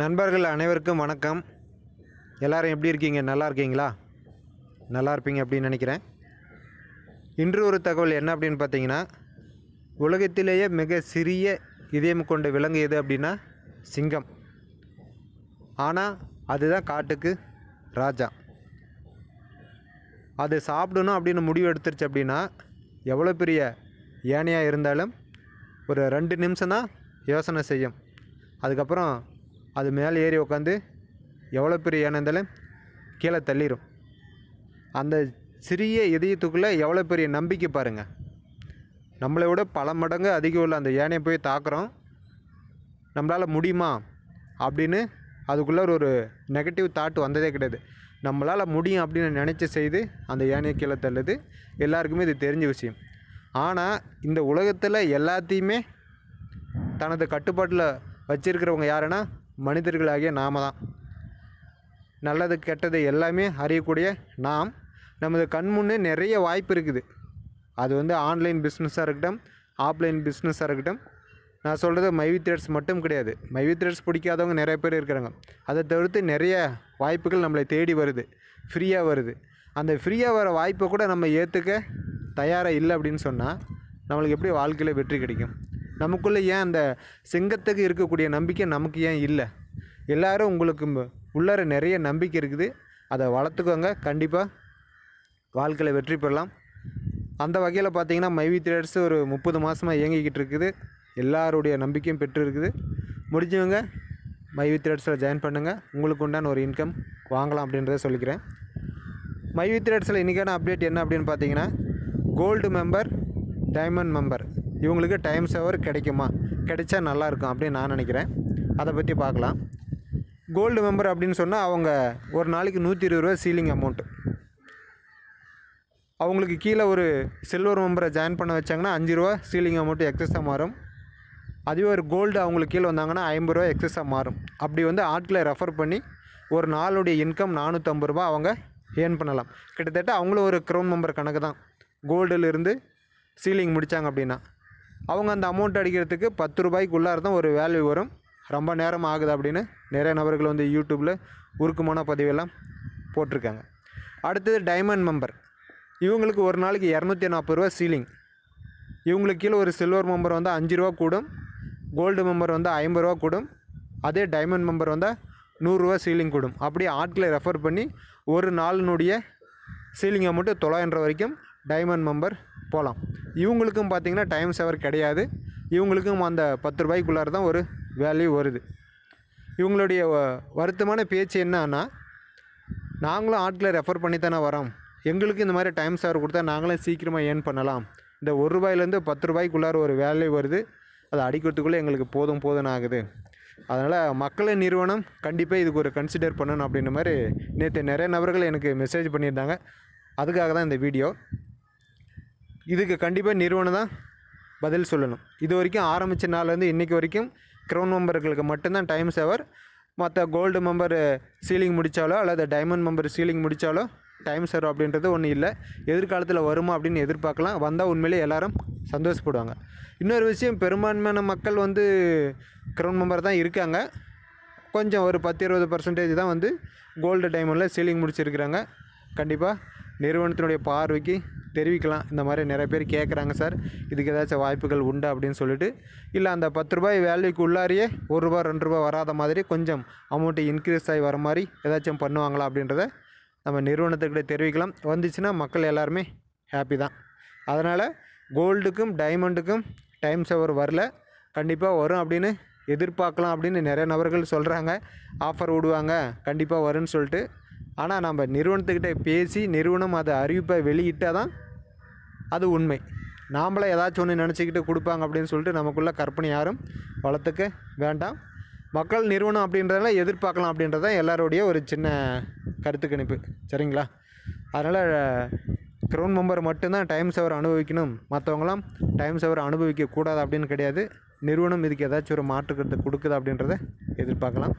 நண்பர்கள் அனைவருக்கும் வணக்கம். எல்லாரும் எப்படி இருக்கீங்க? நல்லா இருக்கீங்களா? நல்லா இருப்பீங்க அப்படின்னு நினைக்கிறேன். இன்று ஒரு தகவல் என்ன அப்படின்னு பார்த்தீங்கன்னா உலகத்திலேயே மிக சிறிய இதயம் கொண்ட விலங்கு எது அப்படின்னா சிங்கம். ஆனால் அதுதான் காட்டுக்கு ராஜா. அது சாப்பிடணும் அப்படின்னு முடிவு எடுத்துருச்சு அப்படின்னா எவ்வளோ பெரிய ஏனையாக இருந்தாலும் ஒரு ரெண்டு நிமிஷம் தான் யோசனை செய்யும். அதுக்கப்புறம் அது மேலே ஏறி உட்காந்து எவ்வளோ பெரிய யானை இருந்தாலும் கீழே தள்ளிடும் அந்த சிறிய இதயத்துக்குள்ளே எவ்வளோ பெரிய நம்பிக்கை பாருங்கள் நம்மளை விட பல மடங்கு அதிகம் உள்ள அந்த யானையை போய் தாக்குறோம். நம்மளால் முடியுமா? அப்படின்னு அதுக்குள்ளே ஒரு நெகட்டிவ் தாட் வந்ததே கிடையாது. நம்மளால் முடியும் அப்படின்னு நினச்சி செய்து அந்த யானையை கீழே தள்ளுது. எல்லாருக்குமே இது தெரிஞ்ச விஷயம். ஆனால் இந்த உலகத்தில் எல்லாத்தையுமே தனது கட்டுப்பாட்டில் வச்சுருக்கிறவங்க யாருன்னா மனிதர்களாகிய நாம தான். நல்லது கெட்டது எல்லாமே அறியக்கூடிய நாம். நமது கண் முன்னே நிறைய வாய்ப்பு இருக்குது. அது வந்து ஆன்லைன் பிஸ்னஸாக இருக்கட்டும் ஆஃப்லைன் பிஸ்னஸாக இருக்கட்டும். நான் சொல்கிறது மைவி த்ரெட்ஸ் மட்டும் கிடையாது. மைவி த்ரெட்ஸ் பிடிக்காதவங்க நிறைய பேர் இருக்கிறாங்க. அதை தவிர்த்து நிறைய வாய்ப்புகள் நம்மளை தேடி வருது. ஃப்ரீயாக வருது. அந்த ஃப்ரீயாக வர வாய்ப்பை கூட நம்ம ஏற்றுக்க தயாராக இல்லை அப்படின்னு சொன்னால் நம்மளுக்கு எப்படி வாழ்க்கையில் வெற்றி கிடைக்கும்? நமக்குள்ளே ஏன் அந்த சிங்கத்துக்கு இருக்கக்கூடிய நம்பிக்கை நமக்கு ஏன் இல்லை? எல்லாரும் உங்களுக்கு உள்ளார நிறைய நம்பிக்கை இருக்குது. அதை வளர்த்துக்கோங்க. கண்டிப்பாக வாழ்க்கையில் வெற்றி பெறலாம். அந்த வகையில் பார்த்திங்கன்னா மைவி த்ரேடர்ஸ் ஒரு முப்பது மாதமாக இயங்கிக்கிட்டு இருக்குது. எல்லாருடைய நம்பிக்கையும் பெற்று இருக்குது முடிஞ்சவங்க மைவி த்ரேட்ஸில் ஜாயின் பண்ணுங்கள் உங்களுக்கு உண்டான ஒரு இன்கம் வாங்கலாம் அப்படின்றத சொல்லிக்கிறேன். மைவி த்ரேட்ஸில் இன்றைக்கான அப்டேட் என்ன அப்படின்னு பார்த்தீங்கன்னா கோல்டு மெம்பர் டைமண்ட் மெம்பர் இவங்களுக்கு டைம் சேவர் கிடைக்குமா? கிடைச்சா நல்லாயிருக்கும் அப்படின்னு நான் நினைக்கிறேன். அதை பற்றி பார்க்கலாம். கோல்டு மெம்பர் அப்படின்னு சொன்னால் அவங்க ஒரு நாளைக்கு நூற்றி இருபது ரூபா சீலிங் அமௌண்ட்டு அவங்களுக்கு கீழே ஒரு சில்வர் மெம்பரை ஜாயின் பண்ண வச்சாங்கன்னா அஞ்சு ரூபா சீலிங் அமௌண்ட்டு எக்ஸஸாக மாறும். அதுவே ஒரு கோல்டு அவங்களுக்கு கீழே வந்தாங்கன்னா ஐம்பது ரூபா எக்ஸஸாக மாறும். அப்படி வந்து ஆட்களை ரெஃபர் பண்ணி ஒரு நாளுடைய இன்கம் நானூற்றம்பது ரூபா அவங்க ஏர்ன் பண்ணலாம். கிட்டத்தட்ட அவங்களும் ஒரு க்ரௌன் மெம்பர் கணக்கு தான். கோல்டுலேருந்து சீலிங் முடித்தாங்க அப்படின்னா. அவங்க அந்த அமௌண்ட் அடிக்கிறதுக்கு பத்து ரூபாய்க்குள்ளார தான் ஒரு வேல்யூ வரும். ரொம்ப நேரம் ஆகுது அப்படின்னு நிறைய நபர்கள் வந்து யூடியூப்பில் உருக்கமான பதிவெல்லாம் போட்டிருக்காங்க. அடுத்தது டைமண்ட் மெம்பர் இவங்களுக்கு ஒரு நாளைக்கு இரநூத்தி நாற்பது ரூபா சீலிங் இவங்களுக்கு கீழே ஒரு சில்வர் மெம்பர் வந்து அஞ்சு ரூபா கூடும். கோல்டு மெம்பர் வந்து ஐம்பது ரூபா கூடும். அதே டைமண்ட் மெம்பர் வந்தால் நூறுரூவா சீலிங் கூடும். அப்படி ஆட்களை ரெஃபர் பண்ணி ஒரு நாளினுடைய சீலிங் அமௌண்ட்டு தொள்ளாயிரம் ரூபா வரைக்கும் டைமண்ட் மெம்பர் போகலாம் இவங்களுக்கும் பார்த்திங்கன்னா டைம் சேவர் கிடையாது. இவங்களுக்கும் அந்த பத்து ரூபாய்க்குள்ளார தான் ஒரு வேல்யூ வருது. இவங்களுடைய வருத்தமான பேச்சு என்னன்னா நாங்களும் ஆட்களை ரெஃபர் பண்ணி தானே வரோம். எங்களுக்கு இந்த மாதிரி டைம் சேவர் கொடுத்தா நாங்களும் சீக்கிரமாக ஏர்ன் பண்ணலாம். இந்த ஒரு ரூபாயிலேருந்து பத்து ரூபாய்க்குள்ளார ஒரு வேலை வருது. அதை அடிக்கிறதுக்குள்ளே எங்களுக்கு போதும் போதும்னு ஆகுது. அதனால் மக்களின் நிறுவனம் கண்டிப்பாக இதுக்கு ஒரு கன்சிடர் பண்ணணும் அப்படின்ற மாதிரி நேற்று நிறைய நபர்கள் எனக்கு மெசேஜ் பண்ணியிருந்தாங்க. அதுக்காக தான் இந்த வீடியோ இதுக்கு கண்டிப்பாக நிறுவனம் தான் பதில் சொல்லணும். இது வரைக்கும் ஆரம்பித்த நாள்லேருந்து இன்றைக்கி வரைக்கும் க்ரௌன் மெம்பர்களுக்கு மட்டும்தான் டைம் சேவர் மற்ற கோல்டு மெம்பர் சீலிங் முடித்தாலோ அல்லது டைமண்ட் மெம்பர் சீலிங் முடித்தாலோ டைம் சேர் அப்படின்றது ஒன்றும் இல்லை. எதிர்காலத்தில் வருமா அப்படின்னு எதிர்பார்க்கலாம். வந்தால் உண்மையிலே எல்லாரும் சந்தோஷப்படுவாங்க. இன்னொரு விஷயம் பெரும்பான்மையான மக்கள் வந்து க்ரௌன் மெம்பர் தான் இருக்காங்க. கொஞ்சம் ஒரு பத்து இருபது பர்சன்டேஜ் தான் வந்து கோல்டு டைமண்டில் சீலிங் முடிச்சிருக்கிறாங்க. கண்டிப்பாக நிறுவனத்தினுடைய பார்வைக்கு தெரிவிக்கலாம். இந்த மாதிரி நிறைய பேர் கேட்குறாங்க சார் இதுக்கு ஏதாச்சும் வாய்ப்புகள் உண்டு? அப்படின்னு சொல்லிட்டு. இல்லை அந்த பத்து ரூபாய் வேல்யூக்கு உள்ளாரியே ஒரு ரூபா ரெண்டு ரூபா வராத மாதிரி கொஞ்சம் அமௌண்ட்டு இன்க்ரீஸ் ஆகி வர மாதிரி ஏதாச்சும் பண்ணுவாங்களா அப்படின்றத நம்ம நிறுவனத்துக்கிட்ட தெரிவிக்கலாம். வந்துச்சுன்னா மக்கள் எல்லாருமே ஹாப்பி தான். அதனால் கோல்டுக்கும் டைமண்டுக்கும் டைம் சேவர் வரல. கண்டிப்பாக வரும் அப்படின்னு எதிர்பார்க்கலாம் அப்படின்னு நிறைய நபர்கள் சொல்கிறாங்க ஆஃபர் விடுவாங்க கண்டிப்பாக வரும்னு சொல்லிட்டு. ஆனால் நம்ம நிறுவனத்துக்கிட்ட பேசி நிறுவனம் அதை அறிவிப்பை வெளியிட்டால் தான் அது உண்மை. நாம்ளே ஏதாச்சும் ஒன்று நினச்சிக்கிட்டு கொடுப்பாங்க அப்படின்னு சொல்லிட்டு நமக்குள்ள கற்பனை யாரும் வளர்த்துக்க வேண்டாம். மக்கள் நிறுவனம் அப்படின்றதெல்லாம் எதிர்பார்க்கலாம் அப்படின்றது தான் எல்லாருடைய ஒரு சின்ன கருத்து கணிப்பு. சரிங்களா? அதனால் க்ரௌன் மெம்பர் மட்டும்தான் டைம் சவர் அனுபவிக்கணும். மற்றவங்களாம் டைம் சவர் அனுபவிக்கக்கூடாது அப்படின்னு கிடையாது. நிறுவனம் இதுக்கு ஏதாச்சும் ஒரு மாற்று கொடுக்குது அப்படின்றத எதிர்பார்க்கலாம்.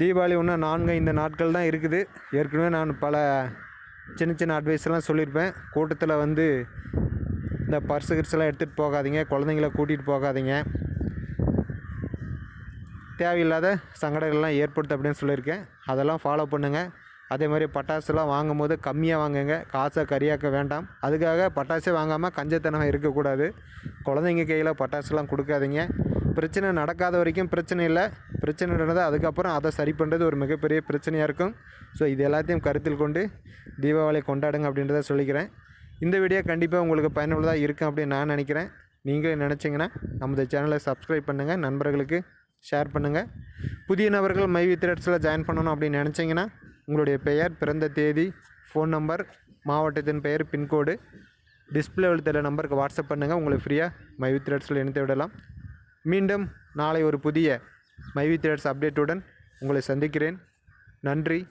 தீபாவளி ஒன்று நான்கு இந்த நாட்கள் தான் இருக்குது. ஏற்கனவே நான் பல சின்ன சின்ன அட்வைஸ்லாம் சொல்லியிருப்பேன். கூட்டத்தில் வந்து இந்த பர்ஸு கிர்ஸ்லாம் எடுத்துகிட்டு போகாதீங்க. குழந்தைங்கள கூட்டிகிட்டு போகாதீங்க. தேவையில்லாத சங்கடங்கள்லாம் ஏற்படுத்து அப்படின்னு சொல்லியிருக்கேன். அதெல்லாம் ஃபாலோ பண்ணுங்கள் அதே மாதிரி பட்டாசுலாம் வாங்கும்போது கம்மியாக வாங்குங்க. காசை கரியாக்க வேண்டாம். அதுக்காக பட்டாசே வாங்காமல் கஞ்சத்தனம் இருக்கக்கூடாது. குழந்தைங்க கையில் பட்டாசுலாம் கொடுக்காதீங்க. பிரச்சனை நடக்காத வரைக்கும் பிரச்சனை இல்லை. பிரச்சனை நடந்தால் அதுக்கப்புறம் அதை சரி பண்ணுறது ஒரு மிகப்பெரிய பிரச்சனையாக இருக்கும். ஸோ இது எல்லாத்தையும் கருத்தில் கொண்டு தீபாவளியை கொண்டாடுங்க அப்படின்றத சொல்லிக்கிறேன். இந்த வீடியோ கண்டிப்பாக உங்களுக்கு பயனுள்ளதாக இருக்கும் அப்படின்னு நான் நினைக்கிறேன். நீங்களே நினச்சிங்கன்னா நமது சேனலை சப்ஸ்கிரைப் பண்ணுங்கள் நண்பர்களுக்கு ஷேர் பண்ணுங்கள் புதிய நபர்கள் மைவி த்ரெட்ஸில் ஜாயின் பண்ணணும் அப்படின்னு நினச்சிங்கன்னா உங்களுடைய பெயர் பிறந்த தேதி ஃபோன் நம்பர் மாவட்டத்தின் பெயர் பின்கோடு டிஸ்பிளே தெரிய நம்பருக்கு வாட்ஸ்அப் பண்ணுங்கள் உங்களை ஃப்ரீயாக மைவி த்ரெட்ஸில் இணைத்து விடலாம். மீண்டும் நாளை ஒரு புதிய மைவி தேட்ஸ் அப்டேட்டுடன் உங்களை சந்திக்கிறேன். நன்றி.